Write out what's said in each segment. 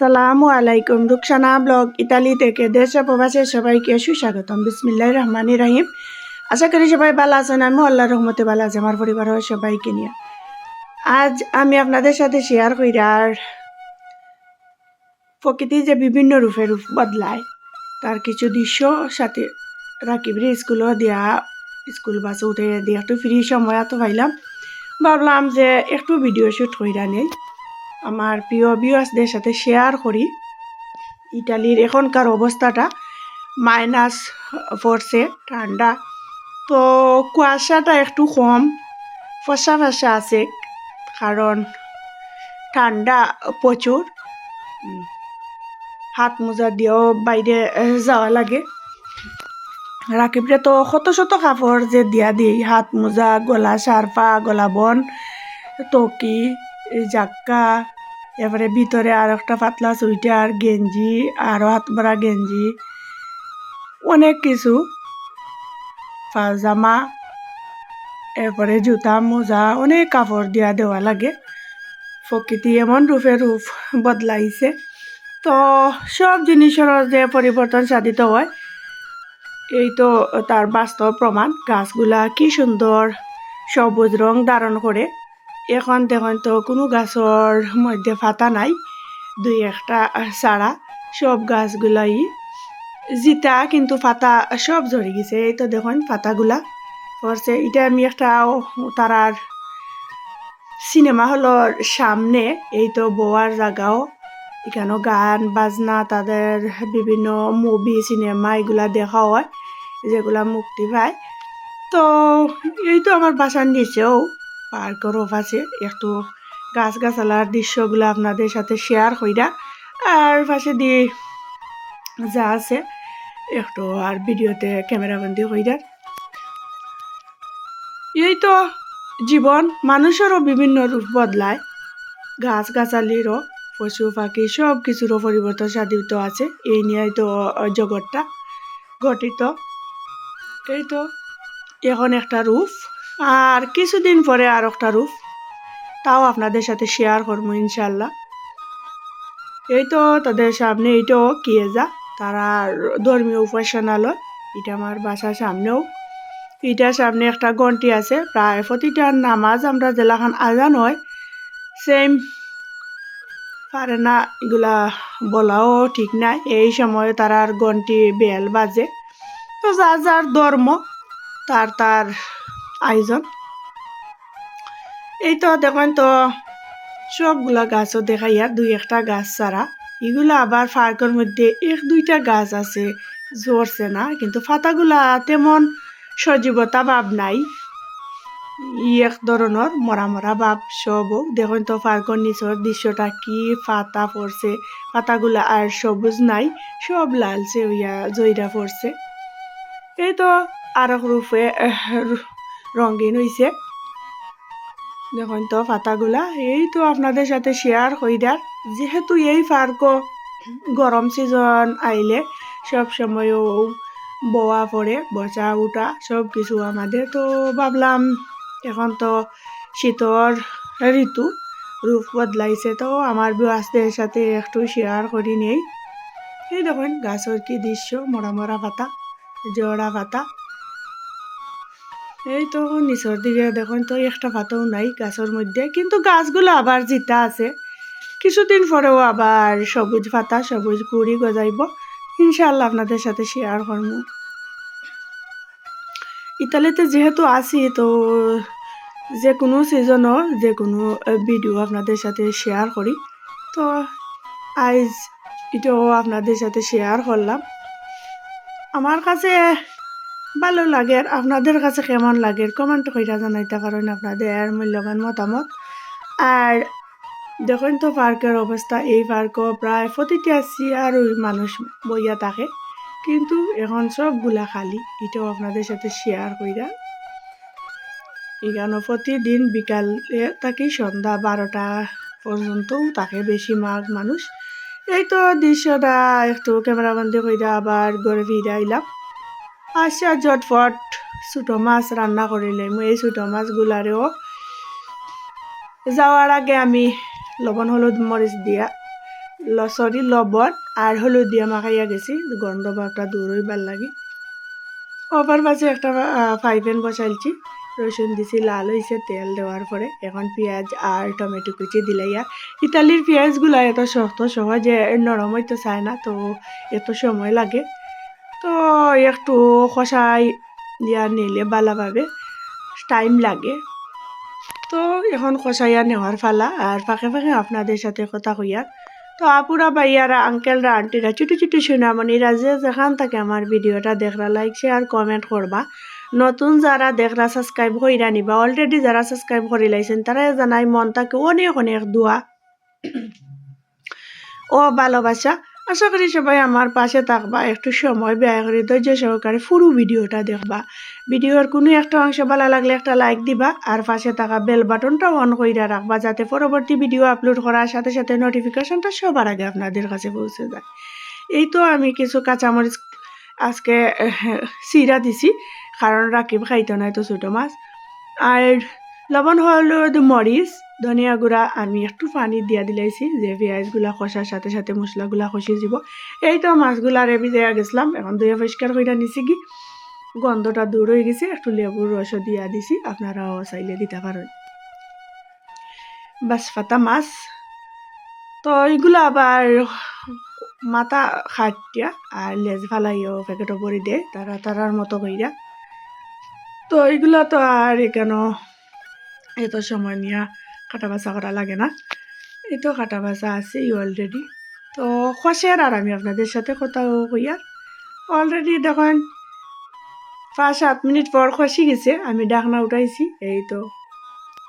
আসসালামু আলাইকুম। Rukhsana blog Italy থেকে দেশে প্রবাসে সবাইকে সুস্বাগতম। বিসমিল্লাহ রহমানি রাহিম। আশা করি সবাই ভালো আছেন। আমি আল্লাহ রহমতে ভালো আছে, আমার পরিবারের সবাইকে নিয়ে। আজ আমি আপনাদের সাথে শেয়ার করি আর প্রকৃতি যে বিভিন্ন রূপে রূপ বদলায়, তার কিছু দৃশ্য সাথে রাকিবরে স্কুলও দিয়া স্কুল বাসে উঠে দিয়ে একটু ফ্রি সময় এত পাইলাম ভাবলাম যে একটু ভিডিও শ্যুট কইরা নেই। আমার প্রিয় ভিউয়ার্সদের সাথে শেয়ার করি। ইটালির এখনকার অবস্থাটা মাইনাস পড়ছে ঠান্ডা। তো কুয়াশাটা একটু কম, ফসা ফসা আছে, কারণ ঠান্ডা প্রচুর। হাত মোজা দিয়েও বাইরে যাওয়া লাগে। রাকিবরে তো শত শত কাপড় যে দিয়া দিই, হাত মোজা, গলা, সারপা, গলা বন টকি এই জাক্কা, এবারে ভিতরে আর একটা পাতলা সুইটার গেঞ্জি আরও হাত ভরা গেঞ্জি, অনেক কিছু। পাজামা এরপরে জুতা, মোজা, অনেক কাপড় দিয়া দেওয়া লাগে। প্রকৃতি এমন রূপে রূপ বদলাইছে। তো সব জিনিসের যে পরিবর্তন সাধিত হয়, এই তো তার বাস্তব প্রমাণ। গাছগুলা কি সুন্দর, সবুজ রং ধারণ করে এখন দেখুন তো, কোনো গাছর মধ্যে ফাতা নাই, দুই একটা ছাড়া সব গাছগুলাই জিতা, কিন্তু ফাতা সব ঝরে গেছে। এই তো দেখুন ফাতাগুলা পড়ছে এটা আমি একটা তারার সিনেমা হলর সামনে, এই তো বোয়ার জায়গাও এখানেও গান, বাজনা, তাদের বিভিন্ন মুভি সিনেমা এগুলা দেখা হয়, যেগুলা মুক্তি পায়। তো, এই তো আমার বাসার নিচেও পার্কের অফ আছে একটু গাছ গাছালার দৃশ্যগুলো আপনাদের সাথে শেয়ার কইরা আর পাশে দিয়ে যা আছে একটু আর ভিডিওতে ক্যামেরাবন্দি কইরা। এই তো জীবন, মানুষেরও বিভিন্ন রূপ বদলায়। গাছ গাছালিরও পশু পাখি সব কিছুরও পরিবর্তন সাধিত আছে। এই নিয়েই তো জগৎটা গঠিত। এই তো এখন একটা রূপ। আর কিছুদিন পরে আর একটা রূপ। তাও আপনাদের সাথে শেয়ার করব ইনশাল্লাহ এই তো তাদের সামনে এইটাও কিয়েজা তারা ধর্মীয় উপাসনালয়। এটা আমার বাসার সামনেও। এটার সামনে একটা ঘন্টি আছে। প্রায় প্রতিটা নামাজ আমরা জেলাখান আজান হয় সেম পারে না, এগুলা বলাও ঠিক নাই। এই সময় তারার ঘন্টি বেল বাজে। তো যার যার ধর্ম, তার তার আয়োজন। এই তো দেখেন তো, সবগুলা গাছও দেখাইয়া দুই, একটা গাছ ছাড়া। এগুলা আবার পার্কের মধ্যে এক, দুইটা গাছ আছে, ঝরছে না, কিন্তু ফাতাগুলা তেমন সজীবতা ভাব নাই। ই এক ধরনের মরা মরা ভাব সব দেখুন তো পার্কের নিচের দৃশ্যটা কি পাতা পড়ছে, পাতাগুলা আর সবুজ নাই, সব লালচে হইয়া জইরা পড়ছে। এই তো আর এক রূপে রঙিন হইছে দেখুন তো পাতাগুলা এই তো আপনাদের সাথে শেয়ার কইরার যেহেতু এই পার্ক গরম সিজন আইলে সব সময় বোয়া পড়ে বচা উঠা, সব কিছু আমাদের। তো ভাবলাম, এখন তো শীতর ঋতু রূপ বদলাইছে, তো আমার বিবাসদের সাথে একটু শেয়ার করি নেই। এই দেখুন গাছের কি দৃশ্য মরা মরা পাতা জোড়া পাতা। এই তো নিচের দিকে দেখুন তো একটা পাতাও নাই গাছের মধ্যে, কিন্তু গাছগুলো আবার জিতা আছে। কিছুদিন পরেও আবার সবুজ পাতা, সবুজ কুড়ি গজাইব। ইনশাল্লাহ আপনাদের সাথে শেয়ার করব। ইতালিতে যেহেতু আছি, তো যে কোনো সিজনও যে কোনো ভিডিও আপনাদের সাথে শেয়ার করি। তো আইজ এটাও আপনাদের সাথে শেয়ার করলাম। আমার কাছে ভালো লাগে আর আপনাদের কাছে কেমন লাগে? কমেন্ট কইরা জানাইতে পারেন আপনাদের মূল্যবান মতামত। আর দেখুন তো পার্কের অবস্থা, এই পার্কও প্রায় প্রতিটা চেয়ার মানুষ বইয়া থাকে। কিন্তু এখন সব সবগুলা খালি, এটাও আপনাদের সাথে শেয়ার কইরা। এখানে প্রতিদিন বিকালে থাকি সন্ধ্যা বারোটা পর্যন্তও থাকে বেশি মাঘ মানুষ। এই তো দৃশ্যটা একটু ক্যামেরাবন্দি কইরা আবার গড়ে ফিরে আইলাম। আসা জটফট ছোটো মাছ রান্না করিলে মই এই ছোটো মাছগুলারেও যাওয়ার আগে আমি লবণ, হলুদ মরিচ দিয়া সরি লবণ আর হলুদ দিয়ে মাখাইয়া গেছি গন্ধ ভাবটা দূর হইবার লাগি। ওপার পাশে একটা ফ্রাই প্যান বসাইছি রসুন দিছি, লাল হয়েছে তেল দেওয়ার পরে এখন পেঁয়াজ আর টমেটো কুচি দিলাইয়া ইতালির পেঁয়াজগুলা এত শক্ত, সহজে নরম হইতে চায় না, তো এত সময় লাগে। তো একটু কষাই দিয়া নিলে ভালোভাবে টাইম লাগে। তো এখন কষাইয়া নেওয়ার ফালা আর ফাঁকে ফাঁকে আপনাদের সাথে কথা কইয়ার তো আপুরা ভাইয়ারা আঙ্কেলরা আন্টিরা ছোটো ছোটো সোনামণিরা, যে যেখান থেকে আমার ভিডিওটা দেখরা লাইক শেয়ার কমেন্ট করবা। নতুন যারা দেখরা সাবস্ক্রাইব কইরা নিবা। অলরেডি যারা সাবস্ক্রাইব করে লাইছেন, তারা জানাই মন তাকে অনেক অনেক দোয়া। ও ভালোবাসা। আশা করি সবাই আমার পাশে থাকবা। একটু সময় ব্যয় করে ধৈর্য সহকারে পুরো ভিডিওটা দেখবা। ভিডিওর কোনো একটা অংশ ভালো লাগলে একটা লাইক দিবা আর পাশে থাকা বেল বাটনটা অন কইরা রাখবা যাতে পরবর্তী ভিডিও আপলোড করার সাথে সাথে নোটিফিকেশনটা সবার আগে আপনাদের কাছে পৌঁছে যায়। এই তো আমি কিছু কাঁচামরিচ আজকে, সিরা দিছি, কারণ রাকিব খাইতো নাই তো ছোটো মাছ। আর লবণ, হলুদ, মরিচ ধনিয়া গুঁড়া আমি একটু পানি দিয়া দিলাইছি যে পেঁয়াজগুলা কষার সাথে সাথে মশলাগুলা কষিয়ে যাব। এই তো মাছগুলা রেবি দেওয়া গেছিলাম, এখন ধুয়ে পরিষ্কার করে নিছি কি গন্ধটা দূর হয়ে গেছে, একটু লেবুর রসও দিয়া দিছি আপনারাও চাইলে দিতে পারেন বাস ফাতা মাছ। তো এইগুলো আবার মাথা খাটিয়া আর লেজ ফালাইও প্যাকেটও ভরে দেয় তারা তারার মতো কইরা তো এইগুলো তো আর এখানে এত সময় নিয়ে কাটা বাছা করা লাগে না। এই তো কাটা বাছা আছে, ই অলরেডি তো খসের আর আমি আপনাদের সাথে কথাও কইয়ার অলরেডি দেখেন, পাঁচ, সাত মিনিট পর খসি গেছে, আমি ডাকনা উঠাইছি এই তো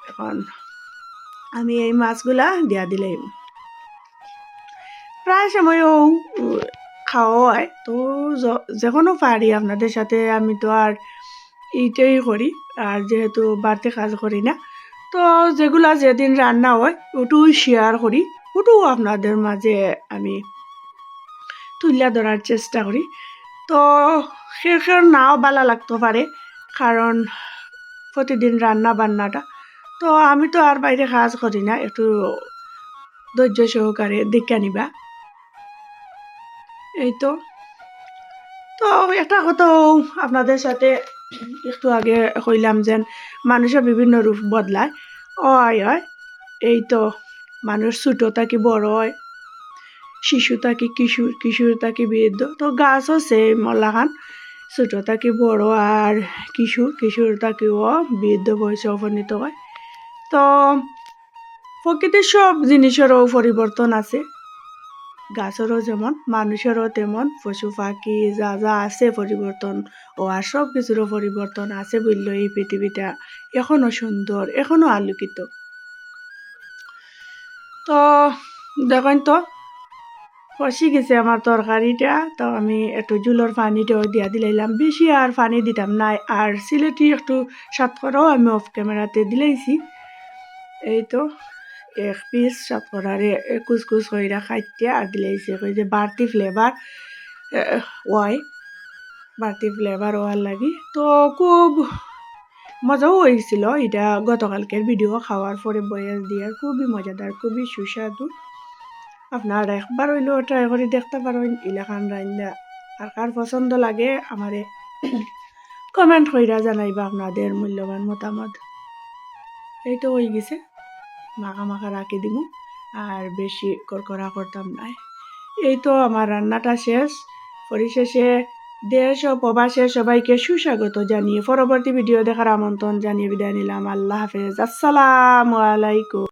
এখন। আমি এই মাছগুলা দিয়া দিলাম প্রায় সময়ও খাওয়া হয় তো যখনও পারি আপনাদের সাথে আমি তো আর এইটাই করি আর যেহেতু বাড়িতে কাজ করি না তো যেগুলা যেদিন রান্না হয় ওটুও শেয়ার করি, ওটুও আপনাদের মাঝে আমি তুলিয়া ধরার চেষ্টা করি। তো সে নাও বালা লাগতে পারে, কারণ প্রতিদিন রান্না বান্নাটা। তো আমি তো আর বাইরে কাজ করি না, একটু ধৈর্য সহকারে দেখে নিবা। এই তো। তো একটা কথা আপনাদের সাথে একটু আগে কইলাম যেন মানুষের বিভিন্ন রূপ বদলায়। অয় হয় এই তো মানুষ ছোটো থাকি বড় হয়, শিশু থাকি কিশোর কিশোর থাকি বৃদ্ধ, তো গাছও সেম মলাখান ছোটো থাকি বড় আর কিশোর কিশোর থাকিও বৃদ্ধ বয়সে উপনীত হয়। তো প্রকৃতির সব জিনিসেরও পরিবর্তন আছে। গাছেরও যেমন, মানুষেরও তেমন, পশু পাখি যা যা আছে পরিবর্তন ও আর সব কিছুরও পরিবর্তন আছে বলল এই পৃথিবীটা এখনও সুন্দর এখনও আলোকিত। তো, দেখেন তো ফসি গেছে আমার তরকারিটা তো আমি একটু জুলোর পানিটাও দিয়া দিলাইলাম বেশি আর পানি দিতাম নাই আর সিলেটি একটু সাতকরাও আমি অফ ক্যামেরাতে দিলাইছি এই তো এক পিস সাতকরারে কুচকুচ কইরা খাইতে আর দিলাইছে কই যে বাড়তি ফ্লেভার ওয়াই বাড়তি ফ্লেভার ওয়ার লাগি তো খুব মজাও হয়েছিল এটা গতকালকের ভিডিও খাওয়ার পরে বয়স দিয়ে, খুবই মজাদার খুবই সুস্বাদু। আপনারা একবার হইলেও ট্রাই করে দেখতে পারেন ইলাখান রান্না আর কার পছন্দ লাগে আমারে কমেন্ট কইরা জানাইবা আপনাদের মূল্যবান মতামত। এই তো হয়ে গেছে। মাখা মাখা রাখি দিব, আর বেশি করকরা করতাম নাই এই তো আমার রান্নাটা শেষ। পরিশেষে দেশ ও প্রবাসে সবাইকে সুস্বাগত জানিয়ে পরবর্তী ভিডিও দেখার আমন্ত্রণ জানিয়ে বিদায় নিলাম। আল্লাহ হাফেজ। আসসালামু আলাইকুম।